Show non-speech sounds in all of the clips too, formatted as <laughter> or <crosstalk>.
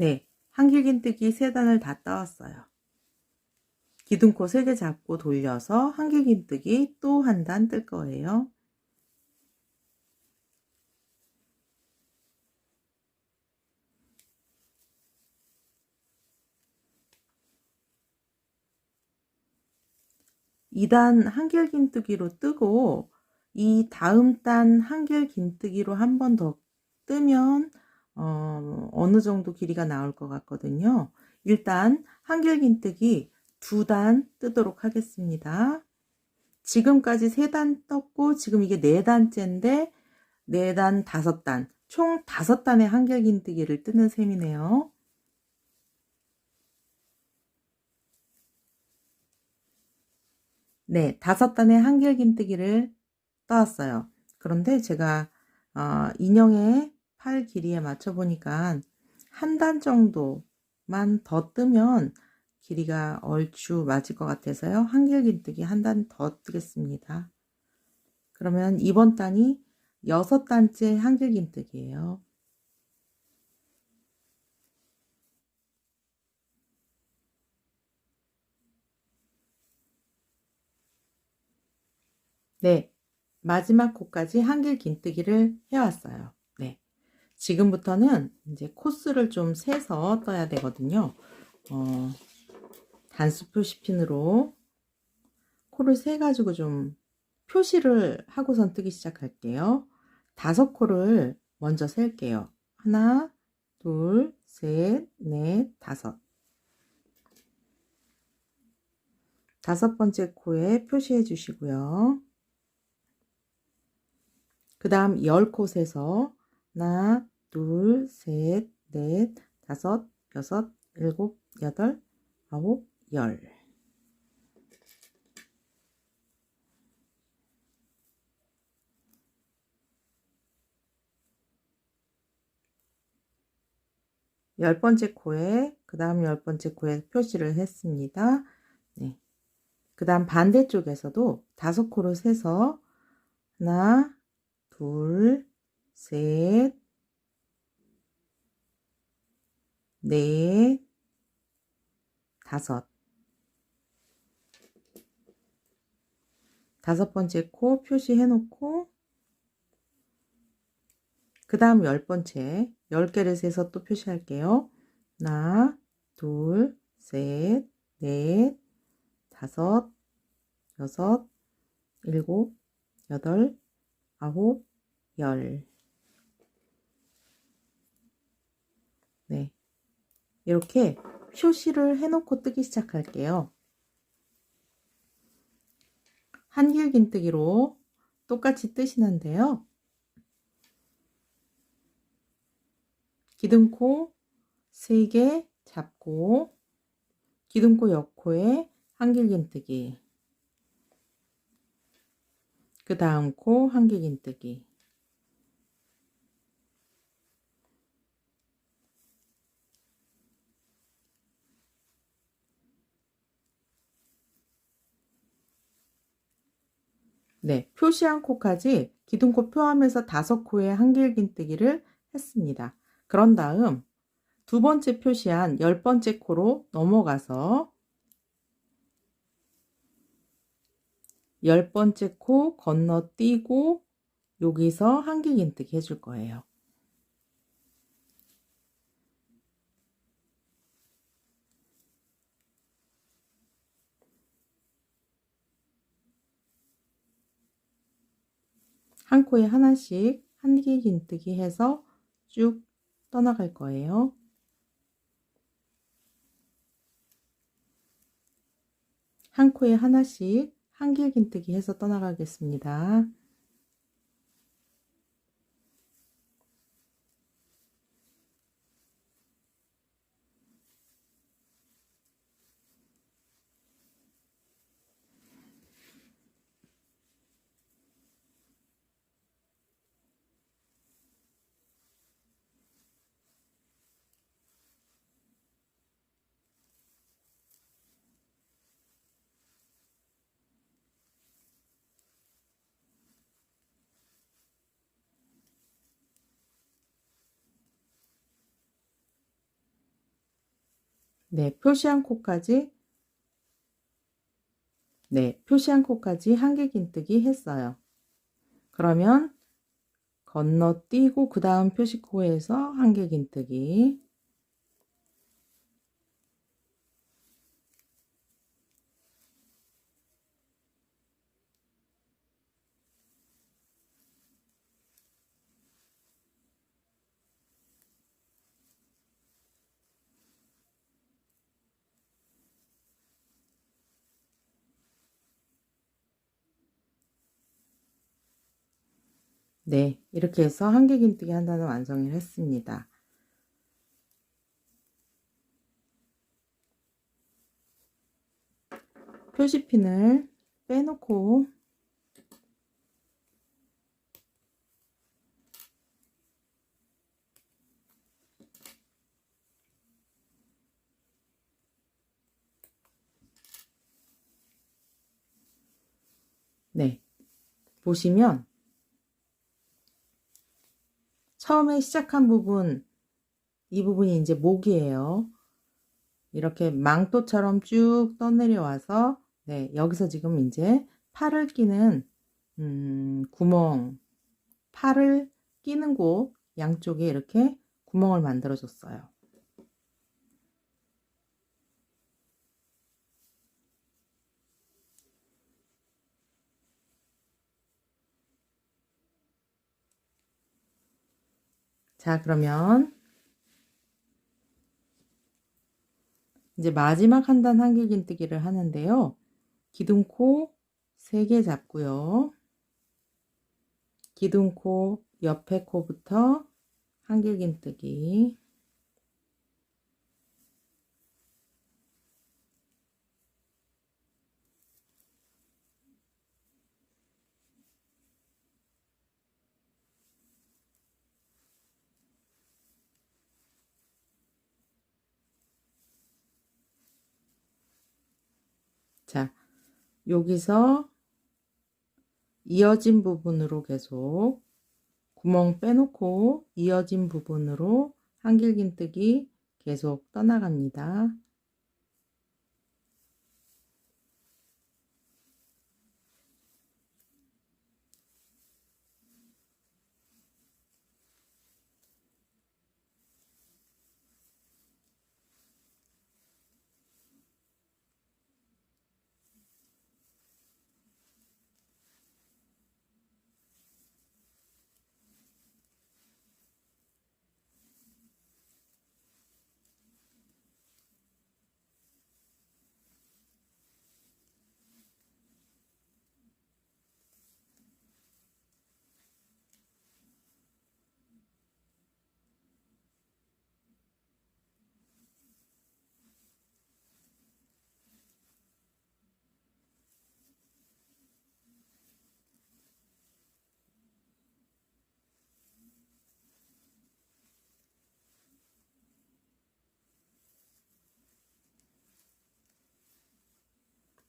네, 한길긴뜨기 세 단을 다 따왔어요. 기둥코 3개 잡고 돌려서 한길긴뜨기 또 한 단 뜰 거예요. 이단 한길긴뜨기로 뜨고 이 다음 단 한길긴뜨기로 한 번 더 뜨면 어, 어느 정도 길이가 나올 것 같거든요. 일단 한길긴뜨기 두 단 뜨도록 하겠습니다. 지금까지 세 단 떴고 지금 이게 네 단째인데 네 단, 다섯 단, 총 다섯 단의 한길긴뜨기를 뜨는 셈이네요. 네, 다섯 단의 한길긴뜨기를 떠왔어요. 그런데 제가 어, 인형의 팔 길이에 맞춰 보니까 한 단 정도만 더 뜨면 길이가 얼추 맞을 것 같아서요. 한길긴뜨기 한 단 더 뜨겠습니다. 그러면 이번 단이 여섯 단째 한길긴뜨기예요. 네, 마지막 코까지 한길 긴뜨기를 해왔어요. 네, 지금부터는 이제 코스를 좀 세서 떠야 되거든요. 어, 단수 표시핀으로 코를 세 가지고 좀 표시를 하고선 뜨기 시작할게요. 다섯 코를 먼저 셀게요. 하나, 둘, 셋, 넷, 다섯. 다섯 번째 코에 표시해 주시고요. 그 다음 10콧에서 하나, 둘, 셋, 넷, 다섯, 여섯, 일곱, 여덟, 아홉, 열. 열 번째 코에, 그 다음 열 번째 코에 표시를 했습니다. 네. 그 다음 반대쪽에서도 다섯 코를 세서 하나, 둘, 셋, 넷, 다섯. 다섯 번째 코 표시해 놓고, 그 다음 열 번째, 열 개를 세서 또 표시할게요. 하나, 둘, 셋, 넷, 다섯, 여섯, 일곱, 여덟, 아홉, 열. 네. 이렇게 표시를 해놓고 뜨기 시작할게요. 한길긴뜨기로 똑같이 뜨시는데요. 기둥코 3개 잡고 기둥코 옆코에 한길긴뜨기 그 다음 코 한길긴뜨기 네, 표시한 코까지 기둥코 표하면서 다섯 코의 한길긴뜨기를 했습니다. 그런 다음 두 번째 표시한 열 번째 코로 넘어가서 열 번째 코 건너뛰고 여기서 한길긴뜨기 해줄 거예요. 한 코에 하나씩 한길긴뜨기 해서 쭉 떠나갈 거예요. 한 코에 하나씩 한길긴뜨기 해서 떠나가겠습니다. 네, 표시한 코까지 네, 표시한 코까지 한길긴뜨기 했어요. 그러면 건너뛰고 그 다음 표시코에서 한길긴뜨기 네, 이렇게 해서 한길긴뜨기 한 단을 완성을 했습니다. 표시핀을 빼놓고 네, 보시면 처음에 시작한 부분, 이 부분이 이제 목이에요. 이렇게 망토처럼 쭉 떠내려와서, 네, 여기서 지금 이제 팔을 끼는, 음, 구멍, 팔을 끼는 곳 양쪽에 이렇게 구멍을 만들어 줬어요. 자, 그러면 이제 마지막 한 단 한길긴뜨기를 하는데요. 기둥코 3개 잡고요. 기둥코 옆에 코부터 한길긴뜨기 자, 여기서 이어진 부분으로 계속 구멍 빼놓고 이어진 부분으로 한길긴뜨기 계속 떠나갑니다.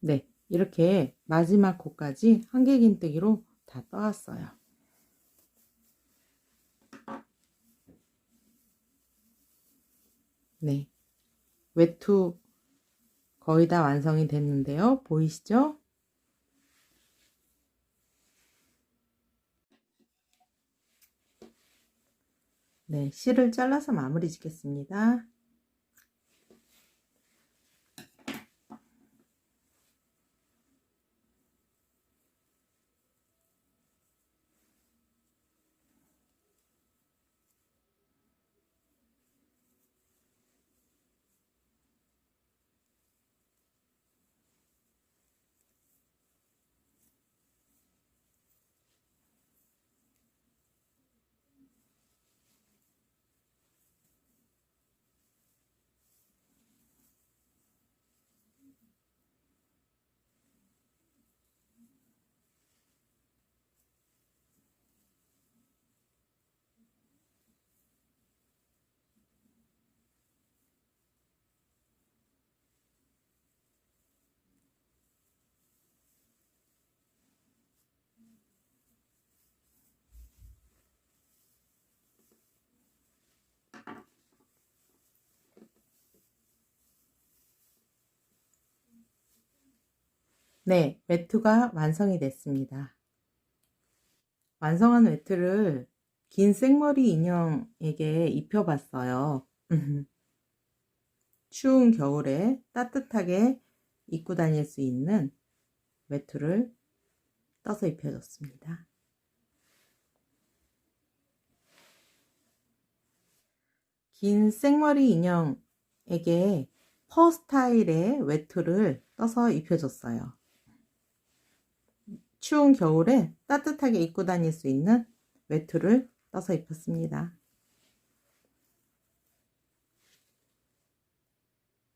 네, 이렇게 마지막 코까지 한길긴뜨기로 다 떠왔어요. 네, 외투 거의 다 완성이 됐는데요. 보이시죠? 네, 실을 잘라서 마무리 짓겠습니다. 네, 외투가 완성이 됐습니다. 완성한 외투를 긴 생머리 인형에게 입혀봤어요. <laughs> 추운 겨울에 따뜻하게 입고 다닐 수 있는 외투를 떠서 입혀줬습니다. 긴 생머리 인형에게 퍼 스타일의 외투를 떠서 입혀줬어요. 추운 겨울에 따뜻하게 입고 다닐 수 있는 외투를 떠서 입혔습니다.